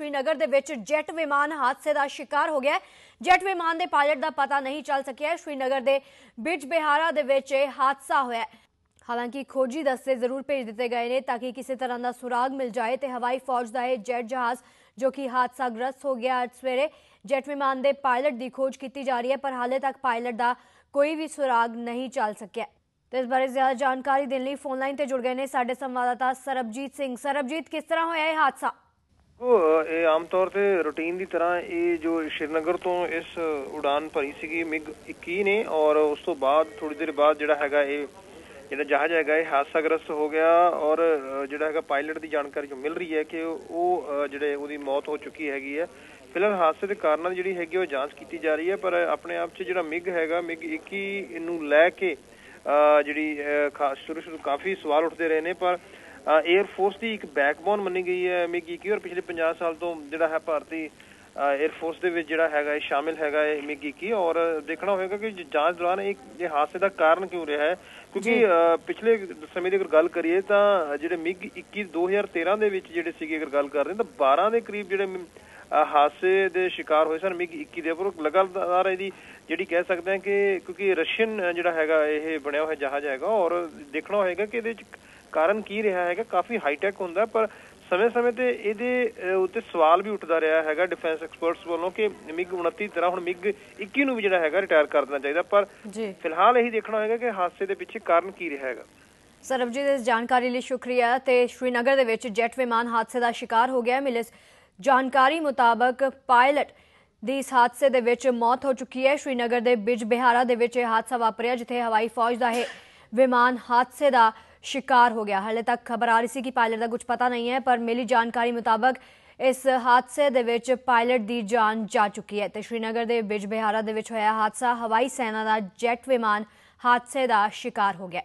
ਸ਼੍ਰੀਨਗਰ ਦੇ ਵਿੱਚ ਜੈਟ ਵਿਮਾਨ ਹਾਦਸੇ ਦਾ ਸ਼ਿਕਾਰ ਹੋ ਗਿਆ ਜੈਟ ਵਿਮਾਨ ਦੇ ਪਾਇਲਟ ਦਾ ਪਤਾ ਨਹੀਂ ਚੱਲ ਸਕਿਆ ਸ਼੍ਰੀਨਗਰ ਦੇ ਬਿਜ ਬਿਹਾਰਾ ਦੇ ਵਿੱਚ ਇਹ ਹਾਦਸਾ ਹੋਇਆ ਹਾਲਾਂਕਿ ਖੋਜੀ ਦਸਤੇ ਜ਼ਰੂਰ ਭੇਜ ਦਿੱਤੇ ਗਏ ਨੇ ਤਾਂ ਕਿ ਕਿਸੇ ਤਰ੍ਹਾਂ ਦਾ ਸੁਰਾਗ ਮਿਲ ਜਾਏ ਤੇ ਹਵਾਈ ਫੌਜ ਦਾ ਇਹ ਜੈਟ ਜਹਾਜ਼ ਜੋ ਕਿ ਹਾਦਸਾ ਗ੍ਰਸਤ ਹੋ ਗਿਆ ਅੱਜ ਸਵੇਰੇ ਜੈਟ ਵਿਮਾਨ ਦੇ ਪਾਇਲਟ ਦੀ ਖੋਜ ਕੀਤੀ ਜਾ ਰਹੀ ਹੈ, ਪਰ ਹਾਲੇ ਤੱਕ ਪਾਇਲਟ ਦਾ ਕੋਈ ਵੀ ਸੁਰਾਗ ਨਹੀਂ ਚੱਲ ਸਕਿਆ। ਤੇ ਇਸ ਬਾਰੇ ਜ਼ਿਆਦਾ ਜਾਣਕਾਰੀ ਦੇਣ ਲਈ ਫੋਨ ਲਾਈਨ ਤੇ ਜੁੜ ਗਏ ਨੇ ਸਾਡੇ ਸੰਵਾਦਦਾਤਾ ਸਰਬਜੀਤ ਸਿੰਘ। ਸਰਬਜੀਤ, ਕਿਸ ਤਰ੍ਹਾਂ ਹੋਇਆ ਇਹ ਹਾਦਸਾ? ਉਹ ਇਹ ਆਮ ਤੌਰ ਤੇ ਰੂਟੀਨ ਦੀ ਤਰ੍ਹਾਂ ਇਹ ਜੋ ਸ਼੍ਰੀਨਗਰ ਤੋਂ ਇਸ ਉਡਾਨ ਭਰੀ ਸੀਗੀ ਮਿਗ 21 ਨੇ ਔਰ ਉਸ ਤੋਂ ਬਾਅਦ ਥੋੜੀ ਦੇਰ ਬਾਅਦ ਜਿਹੜਾ ਹੈਗਾ ਇਹ ਜਿਹੜਾ ਜਹਾਜ਼ ਹੈਗਾ ਇਹ ਹਾਦਸਾਗ੍ਰਸਤ ਹੋ ਗਿਆ ਔਰ ਜਿਹੜਾ ਹੈਗਾ ਪਾਇਲਟ ਦੀ ਜਾਣਕਾਰੀ ਜੋ ਮਿਲ ਰਹੀ ਹੈ ਕਿ ਉਹ ਜਿਹੜੇ ਉਹਦੀ ਮੌਤ ਹੋ ਚੁੱਕੀ ਹੈਗੀ ਹੈ। ਫਿਲਹਾਲ ਹਾਦਸੇ ਦੇ ਕਾਰਨਾਂ ਦੀ ਜਿਹੜੀ ਹੈਗੀ ਉਹ ਜਾਂਚ ਕੀਤੀ ਜਾ ਰਹੀ ਹੈ ਪਰ ਆਪਣੇ ਆਪ 'ਚ ਜਿਹੜਾ ਮਿਗ ਹੈਗਾ ਮਿਗ 21 ਨੂੰ ਲੈ ਕੇ ਜਿਹੜੀ ਅ, ਸ਼ੁਰੂ ਸ਼ੁਰੂ ਕਾਫੀ ਸਵਾਲ ਉੱਠਦੇ ਰਹੇ ਨੇ ਪਰ 에ਅਰ ਫੋਰਸ ਦੀ ਇੱਕ ਬੈਕਬੋਨ ਮੰਨੀ ਗਈ ਹੈ ਮਿਗ 21 ਔਰ ਪਿਛਲੇ 50 ਸਾਲ ਤੋਂ ਜਿਹੜਾ ਹੈ ਭਾਰਤੀ 에ਅਰ ਫੋਰਸ ਦੇ ਵਿੱਚ ਜਿਹੜਾ ਹੈਗਾ ਇਹ ਸ਼ਾਮਿਲ ਹੈਗਾ ਇਹ ਮਿਗ 21 ਔਰ ਦੇਖਣਾ ਹੋਵੇਗਾ ਕਿ ਜਾਂਚ ਦੌਰਾਨ ਇਹ ਇਹ ਹਾਦਸੇ ਦਾ ਕਾਰਨ ਕਿਉਂ ਰਿਹਾ ਹੈ? ਕਿਉਂਕਿ ਪਿਛਲੇ ਸਮੇਂ ਦੀ ਅਗਰ ਗੱਲ ਕਰੀਏ ਤਾਂ ਜਿਹੜੇ ਮਿਗ 21 2013 ਦੇ ਵਿੱਚ ਜਿਹੜੇ ਸੀਗੇ ਅਗਰ ਗੱਲ ਕਰ ਰਹੇ ਤਾਂ 12 ਦੇ ਕਰੀਬ ਜਿਹੜੇ ਹਾਦਸੇ ਦੇ ਸ਼ਿਕਾਰ ਹੋਏ ਸਨ ਮਿਗ 21 ਦੇ ਪਰ ਲਗਾਤਾਰ ਇਹਦੀ ਜਿਹੜੀ ਕਹਿ ਸਕਦੇ ਹਾਂ ਕਿ ਕਿਉਂਕਿ ਰਸ਼ੀਅਨ ਜਿਹੜਾ ਹੈਗਾ ਇਹ ਬਣਿਆ ਹੋਇਆ ਜਹਾਜ਼ ਹੈਗਾ ਔਰ ਦੇਖਣਾ ਹੋਏਗਾ ਕਿ ਇਹਦੇ ਵਿੱਚ ਕਾਰਨ ਕੀ ਰਿਹਾ ਹੈਗਾ? ਕਾਫੀ ਹਾਈਟੈਕ ਹੁੰਦਾ ਪਰ ਸਮੇਂ-ਸਮੇਂ ਤੇ ਇਹਦੇ ਉੱਤੇ ਸਵਾਲ ਵੀ ਉੱਠਦਾ ਰਿਹਾ ਹੈਗਾ ਡਿਫੈਂਸ ਐਕਸਪਰਟਸ ਵੱਲੋਂ ਕਿ ਮਿਗ 29 ਤਰ੍ਹਾਂ ਹੁਣ ਮਿਗ 21 ਨੂੰ ਵੀ ਜਿਹੜਾ ਹੈਗਾ ਰਿਟਾਇਰ ਕਰ ਦੇਣਾ ਚਾਹੀਦਾ। ਪਰ ਜੀ। ਫਿਲਹਾਲ ਇਹੀ ਦੇਖਣਾ ਹੋਏਗਾ ਕਿ ਹਾਦਸੇ ਦੇ ਪਿੱਛੇ ਕਾਰਨ ਕੀ ਰਿਹਾ ਹੈਗਾ? ਸਰਬਜੀਤ ਇਸ ਜਾਣਕਾਰੀ ਲਈ ਸ਼ੁਕਰੀਆ ਤੇ ਸ਼੍ਰੀਨਗਰ ਦੇ ਵਿੱਚ ਜੈਟ ਵਿਮਾਨ ਹਾਦਸੇ ਦਾ ਸ਼ਿਕਾਰ ਹੋ ਗਿਆ। ਮਿਲੇ ਜਾਣਕਾਰੀ ਮੁਤਾਬਕ ਪਾਇਲਟ ਦੀ ਇਸ ਹਾਦਸੇ ਦੇ ਵਿੱਚ ਮੌਤ ਹੋ ਚੁੱਕੀ ਹੈ। ਸ਼੍ਰੀਨਗਰ ਦੇ ਬਿਜ ਬਿਹਾਰਾ ਦੇ ਵਿੱਚ ਇਹ ਹਾਦਸਾ ਵਾਪਰਿਆ ਜਿੱਥੇ ਹਵਾਈ ਫੌਜ ਦਾ ਇਹ ਵਿਮਾਨ ਹਾਦਸੇ ਦਾ ਸ਼ਿਕਾਰ ਹੋ ਗਿਆ। ਹਾਲੇ ਤੱਕ ਖਬਰ ਆ ਰਹੀ ਸੀ ਕਿ ਪਾਇਲਟ ਦਾ ਕੁਝ ਪਤਾ ਨਹੀਂ ਹੈ, ਪਰ ਮਿਲੀ ਜਾਣਕਾਰੀ ਮੁਤਾਬਕ ਇਸ ਹਾਦਸੇ ਦੇ ਵਿੱਚ ਪਾਇਲਟ ਦੀ ਜਾਨ ਜਾ ਚੁੱਕੀ ਹੈ ਤੇ ਸ਼੍ਰੀਨਗਰ ਦੇ ਬਿਜਬਿਹਾਰਾ ਦੇ ਵਿੱਚ ਹੋਇਆ ਹਾਦਸਾ। ਹਵਾਈ ਸੈਨਾ ਦਾ ਜੈਟ ਵਿਮਾਨ ਹਾਦਸੇ ਦਾ ਸ਼ਿਕਾਰ ਹੋ ਗਿਆ।